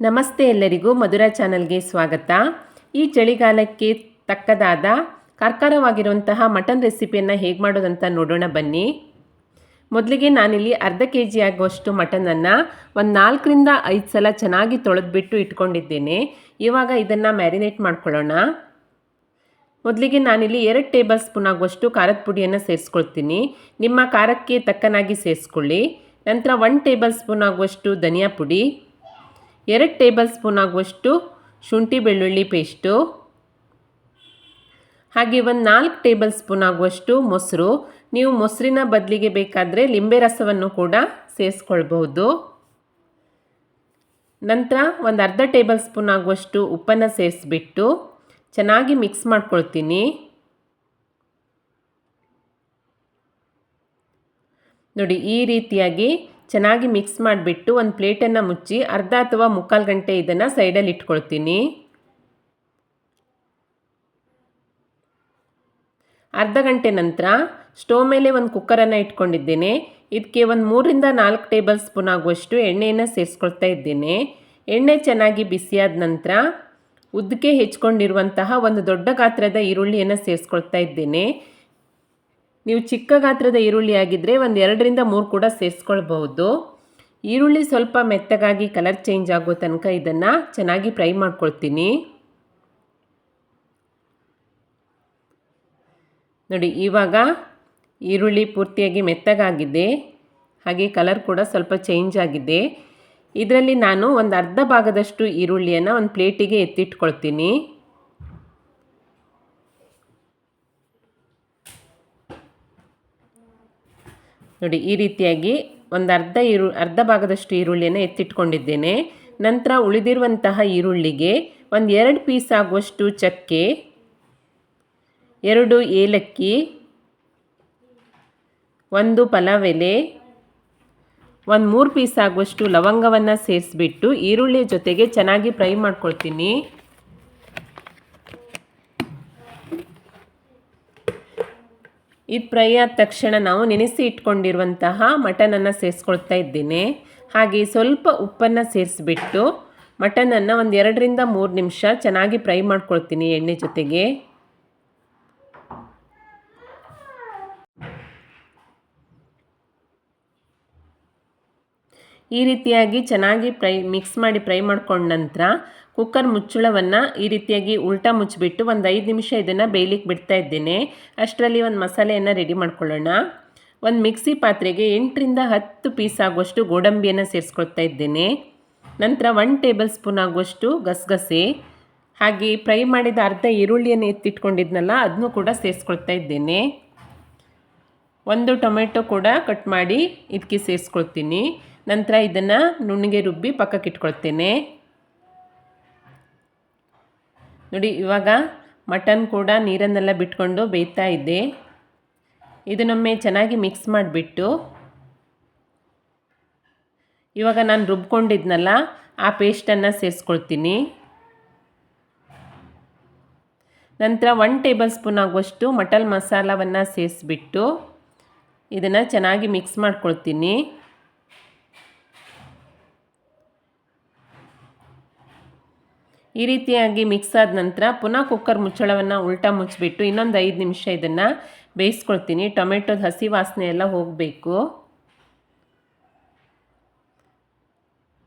ನಮಸ್ತೆ ಎಲ್ಲರಿಗೂ ಮಧುರ ಚಾನಲ್ಗೆ ಸ್ವಾಗತ. ಈ ಚಳಿಗಾಲಕ್ಕೆ ತಕ್ಕದಾದ ಕಾರ್ಕಾರವಾಗಿರುವಂತಹ ಮಟನ್ ರೆಸಿಪಿಯನ್ನು ಹೇಗೆ ಮಾಡೋದಂತ ನೋಡೋಣ ಬನ್ನಿ. ಮೊದಲಿಗೆ ನಾನಿಲ್ಲಿ ಅರ್ಧ ಕೆ ಜಿ ಆಗುವಷ್ಟು ಮಟನನ್ನು ಒಂದು ನಾಲ್ಕರಿಂದ ಐದು ಸಲ ಚೆನ್ನಾಗಿ ತೊಳೆದ್ಬಿಟ್ಟು ಇಟ್ಕೊಂಡಿದ್ದೇನೆ. ಇವಾಗ ಇದನ್ನು ಮ್ಯಾರಿನೇಟ್ ಮಾಡ್ಕೊಳ್ಳೋಣ. ಮೊದಲಿಗೆ ನಾನಿಲ್ಲಿ ಎರಡು ಟೇಬಲ್ ಸ್ಪೂನ್ ಆಗುವಷ್ಟು ಖಾರದ ಪುಡಿಯನ್ನು ಸೇರಿಸ್ಕೊಳ್ತೀನಿ. ನಿಮ್ಮ ಖಾರಕ್ಕೆ ತಕ್ಕನಾಗಿ ಸೇರಿಸ್ಕೊಳ್ಳಿ. ನಂತರ ಒನ್ ಟೇಬಲ್ ಸ್ಪೂನ್ ಆಗುವಷ್ಟು ಧನಿಯಾ ಪುಡಿ. ಎರಡು ಟೇಬಲ್ ಸ್ಪೂನ್ ಆಗುವಷ್ಟು ಶುಂಠಿ ಬೆಳ್ಳುಳ್ಳಿ ಪೇಸ್ಟು. ಹಾಗೆ ಒಂದು ನಾಲ್ಕು ಟೇಬಲ್ ಸ್ಪೂನ್ ಆಗುವಷ್ಟು ಮೊಸರು. ನೀವು ಮೊಸರಿನ ಬದಲಿಗೆ ಬೇಕಾದರೆ ಲಿಂಬೆ ರಸವನ್ನು ಕೂಡ ಸೇರಿಸ್ಕೊಳ್ಬಹುದು. ನಂತರ ಒಂದು ಅರ್ಧ ಟೇಬಲ್ ಸ್ಪೂನ್ ಆಗುವಷ್ಟು ಉಪ್ಪನ್ನು ಸೇರಿಸ್ಬಿಟ್ಟು ಚೆನ್ನಾಗಿ ಮಿಕ್ಸ್ ಮಾಡ್ಕೊಳ್ತೀನಿ. ನೋಡಿ, ಈ ರೀತಿಯಾಗಿ ಚೆನ್ನಾಗಿ ಮಿಕ್ಸ್ ಮಾಡಿಬಿಟ್ಟು ಒಂದು ಪ್ಲೇಟನ್ನು ಮುಚ್ಚಿ ಅರ್ಧ ಅಥವಾ ಮುಕ್ಕಾಲು ಗಂಟೆ ಇದನ್ನು ಸೈಡಲ್ಲಿ ಇಟ್ಕೊಳ್ತೀನಿ. ಅರ್ಧ ಗಂಟೆ ನಂತರ ಸ್ಟೋವ್ ಮೇಲೆ ಒಂದು ಕುಕ್ಕರನ್ನು ಇಟ್ಕೊಂಡಿದ್ದೇನೆ. ಇದಕ್ಕೆ ಒಂದು ಮೂರಿಂದ ನಾಲ್ಕು ಟೇಬಲ್ ಸ್ಪೂನ್ ಆಗುವಷ್ಟು ಎಣ್ಣೆಯನ್ನು ಸೇರಿಸ್ಕೊಳ್ತಾ ಇದ್ದೇನೆ. ಎಣ್ಣೆ ಚೆನ್ನಾಗಿ ಬಿಸಿಯಾದ ನಂತರ ಉದ್ದಕ್ಕೆ ಹೆಚ್ಕೊಂಡಿರುವಂತಹ ಒಂದು ದೊಡ್ಡ ಗಾತ್ರದ ಈರುಳ್ಳಿಯನ್ನು ಸೇರಿಸ್ಕೊಳ್ತಾ ಇದ್ದೇನೆ. ನೀವು ಚಿಕ್ಕ ಗಾತ್ರದ ಈರುಳ್ಳಿ ಆಗಿದ್ದರೆ ಒಂದು ಎರಡರಿಂದ ಮೂರು ಕೂಡ ಸೇರಿಸ್ಕೊಳ್ಬಹುದು. ಈರುಳ್ಳಿ ಸ್ವಲ್ಪ ಮೆತ್ತಗಾಗಿ ಕಲರ್ ಚೇಂಜ್ ಆಗೋ ತನಕ ಇದನ್ನು ಚೆನ್ನಾಗಿ ಫ್ರೈ ಮಾಡ್ಕೊಳ್ತೀನಿ. ನೋಡಿ, ಇವಾಗ ಈರುಳ್ಳಿ ಪೂರ್ತಿಯಾಗಿ ಮೆತ್ತಗಾಗಿದೆ. ಹಾಗೆ ಕಲರ್ ಕೂಡ ಸ್ವಲ್ಪ ಚೇಂಜ್ ಆಗಿದೆ. ಇದರಲ್ಲಿ ನಾನು ಒಂದು ಅರ್ಧ ಭಾಗದಷ್ಟು ಈರುಳ್ಳಿಯನ್ನು ಒಂದು ಪ್ಲೇಟಿಗೆ ಎತ್ತಿಟ್ಕೊಳ್ತೀನಿ. ನೋಡಿ, ಈ ರೀತಿಯಾಗಿ ಒಂದು ಅರ್ಧ ಈರು ಅರ್ಧ ಭಾಗದಷ್ಟು ಈರುಳ್ಳಿಯನ್ನು ಎತ್ತಿಟ್ಕೊಂಡಿದ್ದೇನೆ. ನಂತರ ಉಳಿದಿರುವಂತಹ ಈರುಳ್ಳಿಗೆ ಒಂದು ಎರಡು ಪೀಸ್ ಆಗುವಷ್ಟು ಚಕ್ಕೆ, ಎರಡು ಏಲಕ್ಕಿ, ಒಂದು ಪಲಾವ್ ಎಲೆ ಒಂದು ಮೂರು ಪೀಸ್ ಆಗುವಷ್ಟು ಲವಂಗವನ್ನು ಸೇರಿಸ್ಬಿಟ್ಟು ಈರುಳ್ಳಿ ಜೊತೆಗೆ ಚೆನ್ನಾಗಿ ಫ್ರೈ ಮಾಡ್ಕೊಳ್ತೀನಿ. ಇದು ಫ್ರೈ ಆದ ತಕ್ಷಣ ನಾವು ನೆನೆಸಿ ಇಟ್ಕೊಂಡಿರುವಂತಹ ಮಟನನ್ನು ಸೇರಿಸ್ಕೊಳ್ತಾ ಇದ್ದೀನಿ. ಹಾಗೆ ಸ್ವಲ್ಪ ಉಪ್ಪನ್ನು ಸೇರಿಸ್ಬಿಟ್ಟು ಮಟನನ್ನು ಒಂದು ಎರಡರಿಂದ ಮೂರು ನಿಮಿಷ ಚೆನ್ನಾಗಿ ಫ್ರೈ ಮಾಡ್ಕೊಳ್ತೀನಿ ಎಣ್ಣೆ ಜೊತೆಗೆ. ಈ ರೀತಿಯಾಗಿ ಚೆನ್ನಾಗಿ ಫ್ರೈ, ಮಿಕ್ಸ್ ಮಾಡಿ ಫ್ರೈ ಮಾಡ್ಕೊಂಡ ನಂತರ ಕುಕ್ಕರ್ ಮುಚ್ಚಳವನ್ನು ಈ ರೀತಿಯಾಗಿ ಉಲ್ಟಾ ಮುಚ್ಚಿಬಿಟ್ಟು ಒಂದು ಐದು ನಿಮಿಷ ಇದನ್ನು ಬೇಯಲಿಕ್ಕೆ ಬಿಡ್ತಾ ಇದ್ದೇನೆ. ಅಷ್ಟರಲ್ಲಿ ಒಂದು ಮಸಾಲೆಯನ್ನು ರೆಡಿ ಮಾಡ್ಕೊಳ್ಳೋಣ. ಒಂದು ಮಿಕ್ಸಿ ಪಾತ್ರೆಗೆ ಎಂಟರಿಂದ ಹತ್ತು ಪೀಸ್ ಆಗುವಷ್ಟು ಗೋಡಂಬಿಯನ್ನು ಸೇರಿಸ್ಕೊಳ್ತಾ ಇದ್ದೇನೆ. ನಂತರ ಒನ್ ಟೇಬಲ್ ಸ್ಪೂನ್ ಆಗುವಷ್ಟು ಗಸಗಸೆ, ಹಾಗೆ ಫ್ರೈ ಮಾಡಿದ ಅರ್ಧ ಈರುಳ್ಳಿಯನ್ನು ಎತ್ತಿಟ್ಕೊಂಡಿದ್ನಲ್ಲ ಅದನ್ನು ಕೂಡ ಸೇರಿಸ್ಕೊಳ್ತಾ ಇದ್ದೇನೆ. ಒಂದು ಟೊಮೆಟೊ ಕೂಡ ಕಟ್ ಮಾಡಿ ಇದಕ್ಕೆ ಸೇರಿಸ್ಕೊಳ್ತೀನಿ. ನಂತರ ಇದನ್ನು ನುಣ್ಣಗೆ ರುಬ್ಬಿ ಪಕ್ಕಕ್ಕೆ ಇಟ್ಕೊಳ್ತೇನೆ. ನೋಡಿ, ಇವಾಗ ಮಟನ್ ಕೂಡ ನೀರನ್ನೆಲ್ಲ ಬಿಟ್ಕೊಂಡು ಬೇಯ್ತಾ ಇದ್ದೆ ಇದನ್ನೊಮ್ಮೆ ಚೆನ್ನಾಗಿ ಮಿಕ್ಸ್ ಮಾಡಿಬಿಟ್ಟು ಇವಾಗ ನಾನು ರುಬ್ಕೊಂಡಿದ್ನಲ್ಲ, ಆ ಪೇಸ್ಟನ್ನು ಸೇರಿಸ್ಕೊಳ್ತೀನಿ. ನಂತರ ಒನ್ ಟೇಬಲ್ ಸ್ಪೂನ್ ಆಗುವಷ್ಟು ಮಟನ್ ಮಸಾಲವನ್ನು ಸೇರಿಸ್ಬಿಟ್ಟು ಇದನ್ನು ಚೆನ್ನಾಗಿ ಮಿಕ್ಸ್ ಮಾಡ್ಕೊಳ್ತೀನಿ. ಈ ರೀತಿಯಾಗಿ ಮಿಕ್ಸ್ ಆದ ನಂತರ ಪುನಃ ಕುಕ್ಕರ್ ಮುಚ್ಚಳವನ್ನು ಉಲ್ಟಾ ಮುಚ್ಚಿಬಿಟ್ಟು ಇನ್ನೊಂದು ಐದು ನಿಮಿಷ ಇದನ್ನು ಬೇಯಿಸ್ಕೊಳ್ತೀನಿ. ಟೊಮೆಟೊದ ಹಸಿ ವಾಸನೆ ಎಲ್ಲ ಹೋಗಬೇಕು.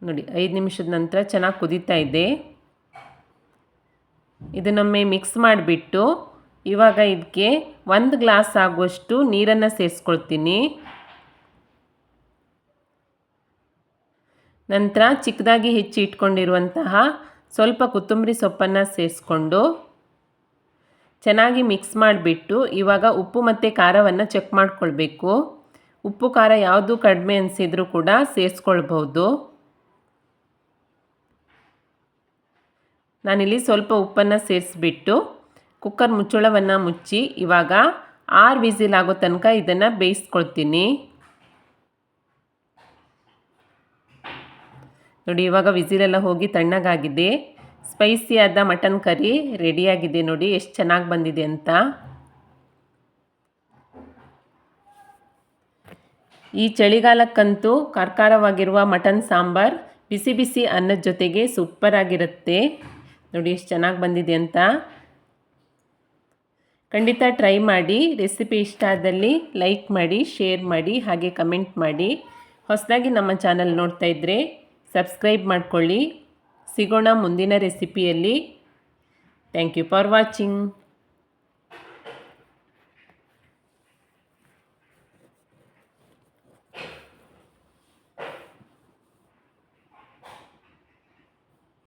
ನೋಡಿ, ಐದು ನಿಮಿಷದ ನಂತರ ಚೆನ್ನಾಗಿ ಕುದೀತಾ ಇದೆ. ಇದನ್ನೊಮ್ಮೆ ಮಿಕ್ಸ್ ಮಾಡಿಬಿಟ್ಟು ಇವಾಗ ಇದಕ್ಕೆ ಒಂದು ಗ್ಲಾಸ್ ಆಗುವಷ್ಟು ನೀರನ್ನು ಸೇರಿಸ್ಕೊಳ್ತೀನಿ. ನಂತರ ಚಿಕ್ಕದಾಗಿ ಹೆಚ್ಚಿ ಇಟ್ಕೊಂಡಿರುವಂತಹ ಸ್ವಲ್ಪ ಕೊತ್ತಂಬರಿ ಸೊಪ್ಪನ್ನು ಸೇರಿಸ್ಕೊಂಡು ಚೆನ್ನಾಗಿ ಮಿಕ್ಸ್ ಮಾಡಿಬಿಟ್ಟು ಇವಾಗ ಉಪ್ಪು ಮತ್ತು ಖಾರವನ್ನು ಚೆಕ್ ಮಾಡಿಕೊಳ್ಬೇಕು. ಉಪ್ಪು ಖಾರ ಯಾವುದು ಕಡಿಮೆ ಅನಿಸಿದರೂ ಕೂಡ ಸೇರಿಸ್ಕೊಳ್ಬೋದು ನಾನಿಲ್ಲಿ ಸ್ವಲ್ಪ ಉಪ್ಪನ್ನು ಸೇರಿಸ್ಬಿಟ್ಟು ಕುಕ್ಕರ್ ಮುಚ್ಚಳವನ್ನು ಮುಚ್ಚಿ ಇವಾಗ ಆರು ವಿಸಿಲ್ ಆಗೋ ತನಕ ಇದನ್ನು ಬೇಯಿಸ್ಕೊಳ್ತೀನಿ. ನೋಡಿ, ಇವಾಗ ವಿಸಿಲೆಲ್ಲ ಹೋಗಿ ತಣ್ಣಗಾಗಿದೆ. ಸ್ಪೈಸಿಯಾದ ಮಟನ್ ಕರಿ ರೆಡಿಯಾಗಿದೆ ನೋಡಿ, ಎಷ್ಟು ಚೆನ್ನಾಗಿ ಬಂದಿದೆ ಅಂತ. ಈ ಚಳಿಗಾಲಕ್ಕಂತೂ ಕಾರ್ಕಾರವಾಗಿರುವ ಮಟನ್ ಸಾಂಬಾರ್ ಬಿಸಿ ಬಿಸಿ ಅನ್ನದ ಜೊತೆಗೆ ಸೂಪರಾಗಿರುತ್ತೆ ನೋಡಿ, ಎಷ್ಟು ಚೆನ್ನಾಗಿ ಬಂದಿದೆ ಅಂತ. ಖಂಡಿತ ಟ್ರೈ ಮಾಡಿ, ರೆಸಿಪಿ ಇಷ್ಟ ಆದಲ್ಲಿ ಲೈಕ್ ಮಾಡಿ, ಶೇರ್ ಮಾಡಿ, ಹಾಗೆ ಕಮೆಂಟ್ ಮಾಡಿ. ಹೊಸದಾಗಿ ನಮ್ಮ ಚಾನಲ್ ನೋಡ್ತಾ ಇದ್ದರೆ ಸಬ್ಸ್ಕ್ರೈಬ್ ಮಾಡಿಕೊಳ್ಳಿ. ಸಿಗೋಣ ಮುಂದಿನ ರೆಸಿಪಿಯಲ್ಲಿ ಥ್ಯಾಂಕ್ ಯು ಫಾರ್ ವಾಚಿಂಗ್